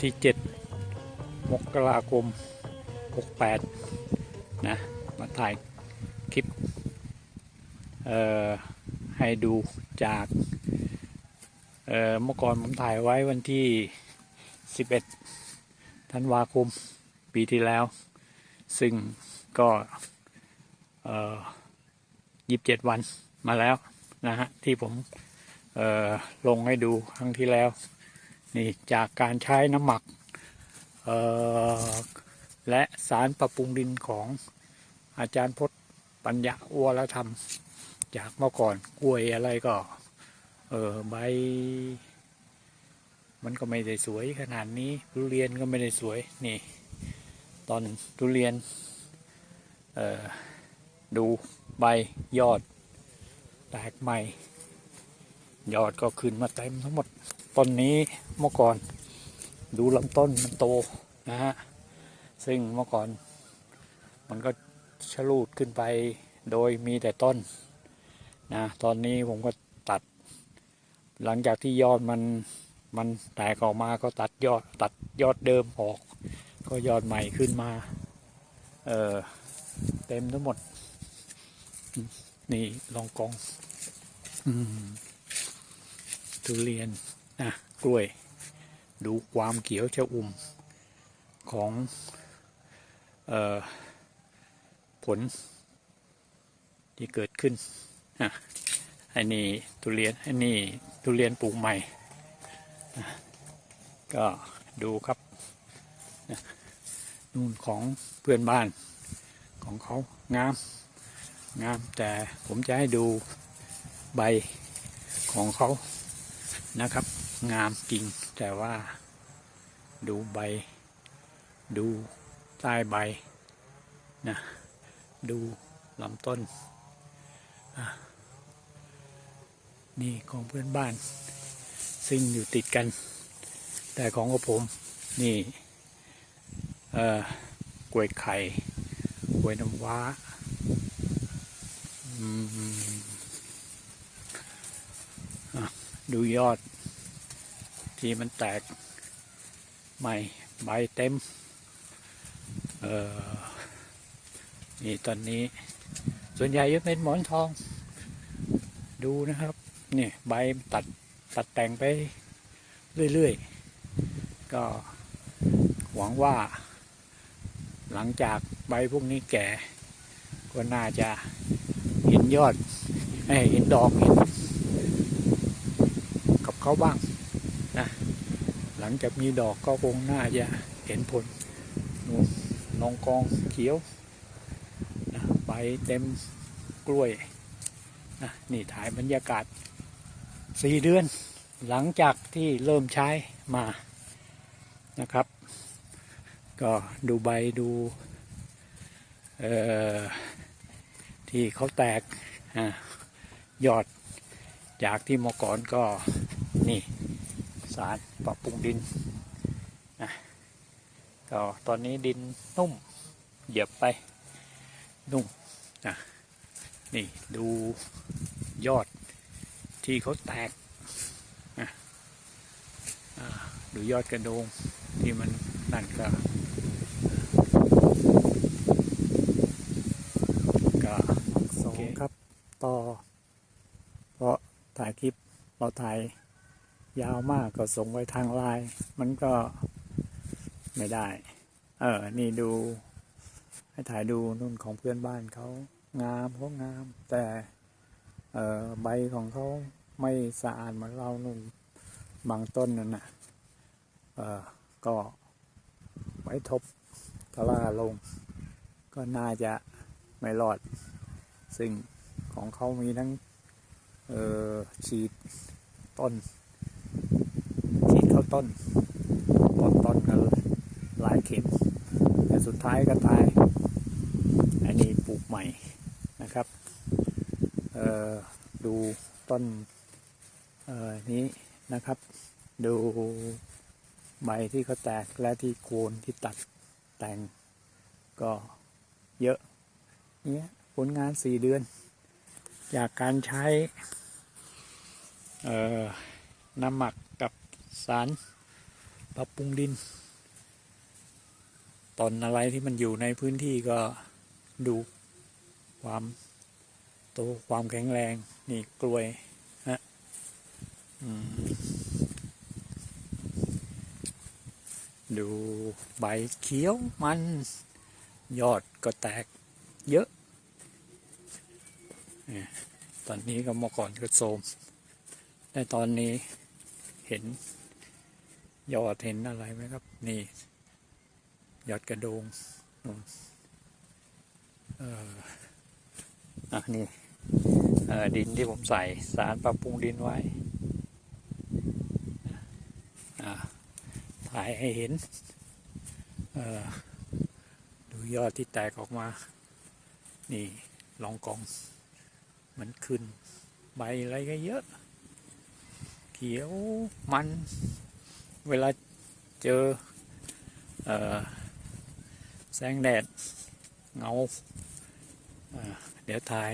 ที่ 7 มกราคม 68 นะ มาถ่ายคลิป เอ่อ ให้ดูจาก เอ่อ เมื่อก่อนผมถ่ายไว้วันที่ 11 ธันวาคม ปีที่แล้ว ซึ่งก็ เอ่อ 27 วันมาแล้ว นะฮะ ที่ผม เอ่อ ลงให้ดูครั้งที่แล้ว นี่จากการใช้น้ำหมักและสารปรับปรุงดินของอาจารย์พจน์ปัญญาวรธรรม จากเมื่อก่อนกล้วยอะไรก็เออใบมันก็ไม่ได้สวยขนาดนี้ทุเรียนก็ไม่ได้สวยนี่ ตอนทุเรียนเออดูใบยอดแตกใหม่ ยอดก็ขึ้นมาเต็มทั้งหมด ต้นนี้เมื่อก่อนดูลำต้นมันโตนะฮะซึ่งเมื่อก่อนมันก็ชะลูดขึ้นไปโดยมีแต่ต้นนะตอนนี้ผมก็ตัด หลังจากที่ยอดมันมันแตกออกมาก็ตัดยอดตัดยอดเดิมออก ก็ยอดใหม่ขึ้นมาเออเต็มทั้งหมด นี่ลองกองอทุเรียน นะกล้วย ดูความเขียวชะอุ่มของออผลที่เกิดขึ้นอันนี้ทุเรียนอันนี้ทุเรียนปลูกใหม่ ก็ดูครับนู่นของเพื่อนบ้านของเขางาม งามแต่ผมจะให้ดูใบของเขานะครับ งามจริง แต่ว่าดูใบ ดูใต้ใบนะดูลำต้น นี่ของเพื่อนบ้าน ซึ่งอยู่ติดกัน แต่ของผม นี่เออกล้วยไข่กล้วยน้ำว้าดูยอด ที่มันแตกใหม่ใบเต็ม เออนี่ตอนนี้ ส่วนใหญ่จะเป็นหมอนทอง ดูนะครับนี่ใบตัดตัดแต่งไปเรื่อยๆ ก็หวังว่า หลังจากใบพวกนี้แก่ ก็น่าจะเห็นยอดเอ้ยเห็นดอกเห็นกับเขาบ้าง นะหลังจากมีดอกก็คงน่าจะเห็นผลนู่นนองกองเขียวนะใบเต็มกล้วยนะนี่ถ่ายบรรยากาศสี่เดือน หลังจากที่เริ่มใช้มานะครับ ก็ดูใบดูที่เขาแตกอยอดจากที่เมื่อก่อนก็นี่ารปรับปรุงดินนะก็ตอนนี้ดินนุ่มเหยียบไปนุ่มนะนี่ดูยอดที่เขาแตกนะดูยอดกระโดงที่มันนั่นก็ก็สองครับ ต่อ เพราะถ่ายคลิปเราถ่าย ยาวมากก็ส่งไปทางไลน์มันก็ไม่ได้ เออ นี่ดู ให้ถ่ายดูนู่นของเพื่อนบ้านเขางามเขางาม แต่เออใบของเขาไม่สะอาดเหมือนเรานู่นบางต้นนั่นนะเออก็ไว้ทบทลาลง ก็น่าจะไม่รอด ซึ่งของเขามีทั้ง เออฉีดต้น ฉีดเข้าต้นต้นต้นกันหลายเข็มแต่สุดท้ายก็ตาย อันนี้ปลูกใหม่นะครับดูต้นนี้นะครับ ดูใบที่เขาแตกและที่โคนที่ตัดแต่งก็เยอะเนี้ยผลงานสี่เดือน จากการใช้ เอ่อ น้ำหมักกับสารปรับปรุงดิน ตอนอะไรที่มันอยู่ในพื้นที่ก็ดูความโตความแข็งแรง นี่กล้วยฮะดูใบเขียวมัน ยอดก็แตกเยอะเนี่ยตอนนี้ก็เมื่อก่อนก็โทรมแต่ตอนนี้ เห็นยอดเห็นอะไรไหมครับ นี่ยอดกระโดงนู่นเอออะนี่ดินที่ผมใส่สารปรับปรุงดินไว้ถ่ายให้เห็นดูยอดที่แตกออกมา นี่ลองกอง มันขึ้นใบอะไรก็เยอะ เขียวมันเวลาเจอเอแสงแดดเงาอ่าเดี๋ยวถ่าย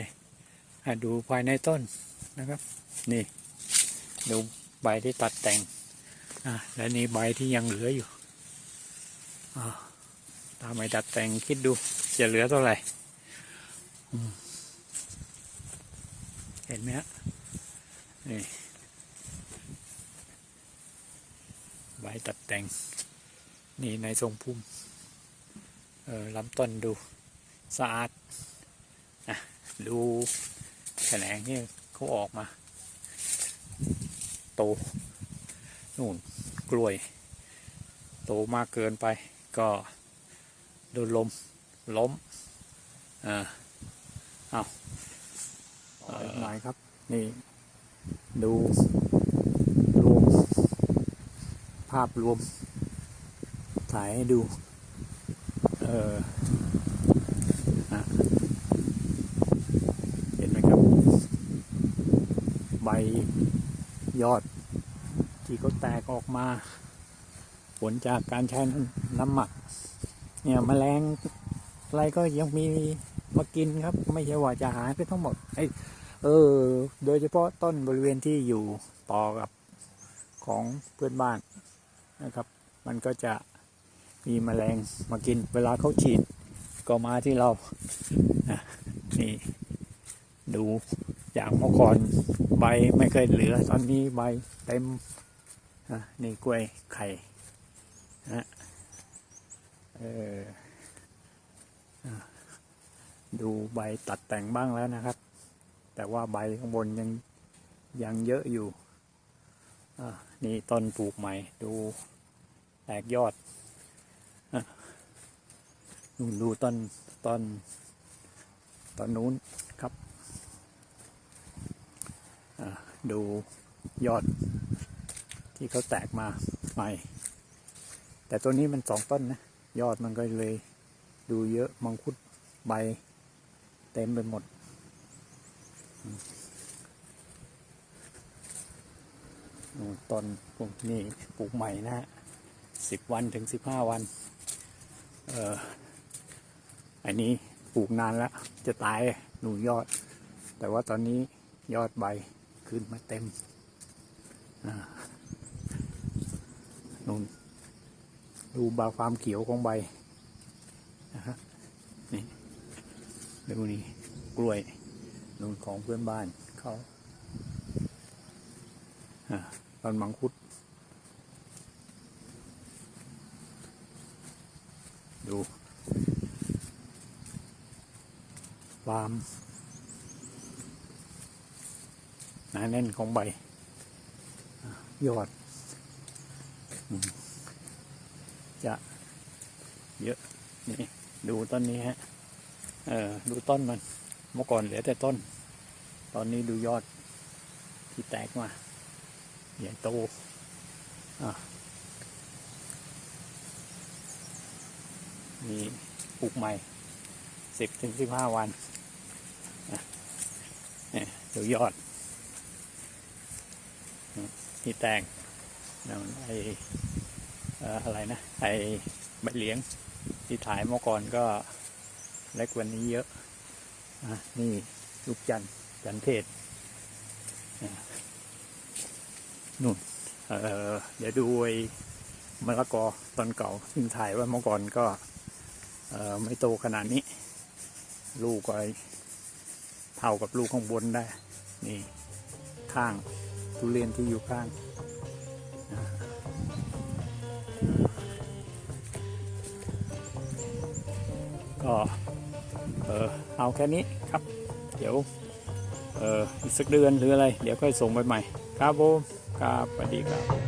ให้ดูภายในต้นนะครับ นี่ ดูใบที่ตัดแต่งและนี่ใบที่ยังเหลืออยู่อ่าตามไม่ตัดแต่งคิดดูจะเหลือเท่าไหร่เห็นไหมฮะนี่ ใบตัดแต่ง นี่ในทรงพุ่มเออลำต้นดูสะอาดอะดูแขนงนี่เขาออกมา โตนู่นกล้วย โตมากเกินไปก็โดนลมล้มอ่าเอาต่ออีกหน่อยครับ นี่ ดูรวมภาพรวม ถ่ายให้ดู เอออะเห็นไหมครับ ใบยอด ที่เขาแตกออกมา ผลจากการใช้น้ำหมัก เนี่ยแมลงอะไรก็ยังมีมากินครับ ไม่ใช่ว่าจะหายไปทั้งหมดไอเออ โดยเฉพาะต้นบริเวณที่อยู่ต่อกับของเพื่อนบ้าน นะครับ มันก็จะมีแมลงมากิน เวลาเขาฉีดก็มาที่เราอะนี่ดูอย่างเมื่อก่อนใบไม่เคยเหลือ ตอนนี้ใบเต็มอะนี่กล้วยไข่นะเออดูใบตัดแต่งบ้างแล้วนะครับ แต่ว่าใบข้างบนยังยังเยอะอยู่อะ นี่ต้นปลูกใหม่ ดูแตกยอดนู่นดูต้นต้นต้นนู้นครับดูยอดที่เขาแตกมาใหม่ แต่ตัวนี้มันสองต้นนะ ยอดมันก็เลยดูเยอะมังคุดใบเต็มไปหมด นู่นต้นพวกนี้ปลูกใหม่นะฮะสิบวันถึงสิบห้าวัน เอ่อ อันนี้ปลูกนานแล้ว จะตายหนูยอด แต่ว่าตอนนี้ยอดใบขึ้นมาเต็มอ่านู่นดูบาความเขียวของใบนะฮะนี่ดูนี่กล้วยนู่นของเพื่อนบ้านเขาอ่า ต้นมังคุด ดูความหนาแน่นของใบ ยอด จะเยอะนี่ดูต้นนี้ฮะ เออดูต้นมัน เมื่อก่อนเหลือแต่ต้น ตอนนี้ดูยอดที่แตกมา ใหญ่โตอะมีปลูกใหม่สิบถึงสิบห้าวันอะเนี่ยดูยอดอืมที่แตงนั่นไออะไรนะ ไอใบเหลียงที่ถ่ายเมื่อก่อนก็เล็กว่านี้เยอะอะนี่ลูกจันทร์จันเทศ นู่นเออเดี๋ยวดูไอ้มะละกอต้นเก่าซึ่งถ่ายไว่าเมื่อก่อนก็เออไม่โตขนาดนี้ ลูกก็เท่ากับลูกข้างบนได้ นี่ข้างทุเรียนที่อยู่ข้างก็เออเอาแค่นี้ครับ เดี๋ยวเอออีกสักเดือนหรืออะไร เดี๋ยวค่อยส่งไปใหม่ ครับผม ครับสวัสดีครับ